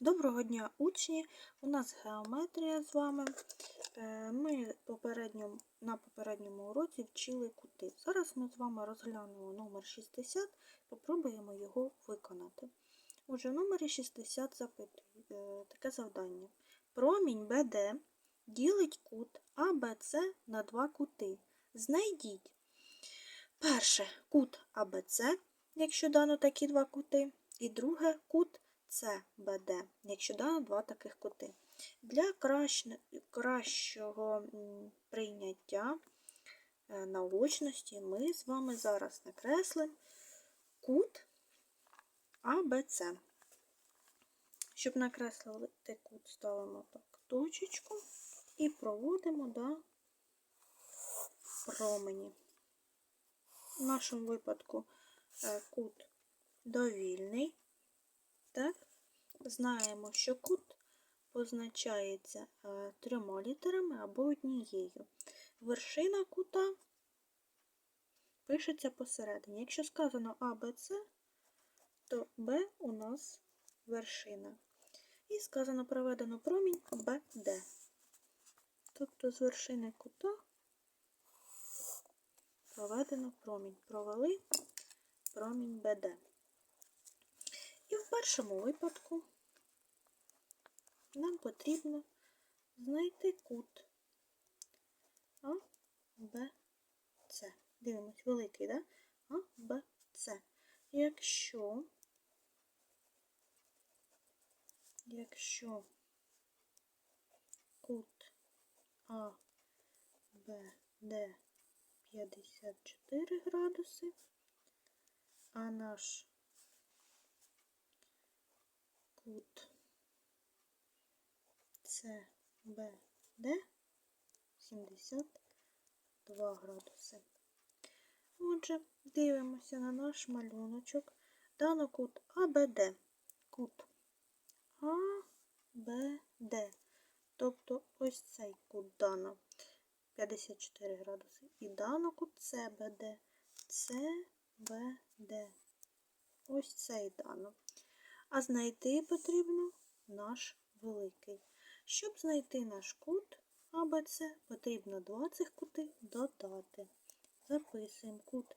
Доброго дня, учні! У нас геометрія з вами. Е, Ми попередньо, на попередньому уроці вчили кути. Зараз ми з вами розглянемо номер 60, попробуємо його виконати. Отже, в номері 60 запитує е, таке завдання. Промінь БД ділить кут АБЦ на два кути. Знайдіть перше кут АБЦ, якщо дано такі два кути, і друге кут СБД, якщо дано два таких кути. Для кращ- кращого прийняття е, наочності ми з вами зараз накреслимо кут АБЦ. Щоб накреслити кут, ставимо так точечку і проводимо до промені. В нашому випадку е, кут довільний. Так, знаємо, що кут позначається е, трьома літерами або однією. Вершина кута пишеться посередині. Якщо сказано А, то Б у нас вершина. І сказано проведено промінь БД. Тобто з вершини кута проведено промінь. Провели промінь БД. І в першому випадку нам потрібно знайти кут А, Б, С. Дивимось, великий, да? А, Б, С. Якщо, якщо кут А, Б, Д 54 градуси, а наш кут С, Б, Д 72 градуси. Отже, дивимося на наш малюночок. Дано кут АБД. Кут АБД. Тобто ось цей кут дано 54 градуси. І дано кут СБД. СБД. Ось цей дано. А знайти потрібно наш великий. Щоб знайти наш кут АБЦ, потрібно два цих кути додати. Записуємо кут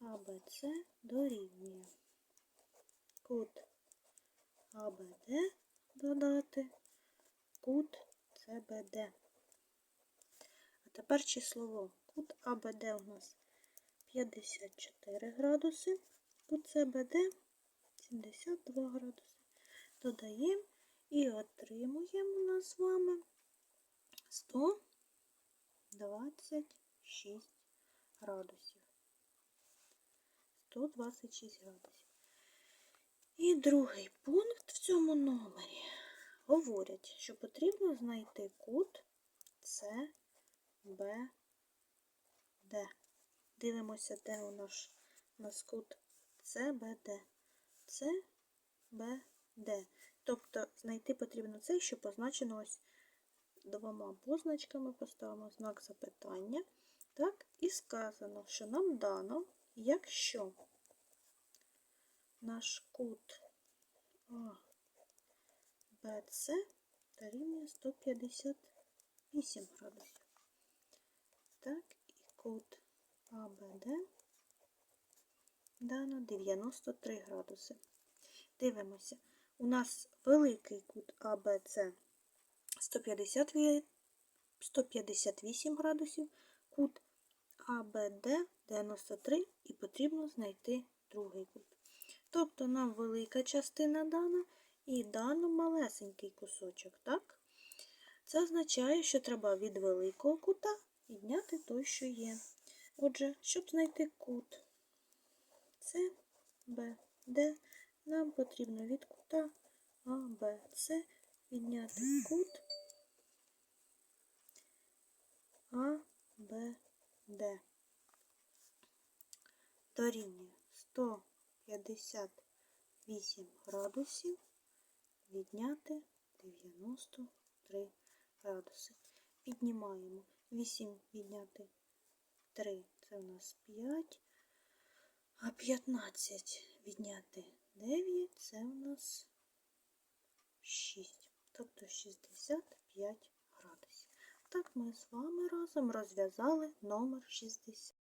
АБЦ дорівнює. Кут АБД додати, кут СБД. А тепер числово. Кут АБД у нас 54 градуси, кут СБД 72 градуси. Додаємо і отримуємо нас з вами 126 градусів. 126 градусів. І другий пункт в цьому номері говорять, що потрібно знайти кут СБД. Дивимося, де у нас, у нас кут СБД. С, Б, Д. Тобто знайти потрібно цей, що позначено ось двома позначками, поставимо знак запитання. Так, і сказано, що нам дано, якщо наш кут А, Б, дорівнює 158 градусів. Так, і кут А, дано 93 градуси. Дивимося. У нас великий кут АБЦ 158 градусів, кут АБД 93 і потрібно знайти другий кут. Тобто нам велика частина дана і дано малесенький кусочок, так? Це означає, що треба від великого кута відняти той, що є. Отже, щоб знайти кут С, Б, Д, нам потрібно від кута А, Б, С відняти кут А, Б, Д. Дорівнює 158 градусів відняти 93 градуси. Піднімаємо 8 відняти 3, це у нас 5. А 15 відняти 9 це у нас 6, тобто 65 градусів. Так ми з вами разом розв'язали номер 60.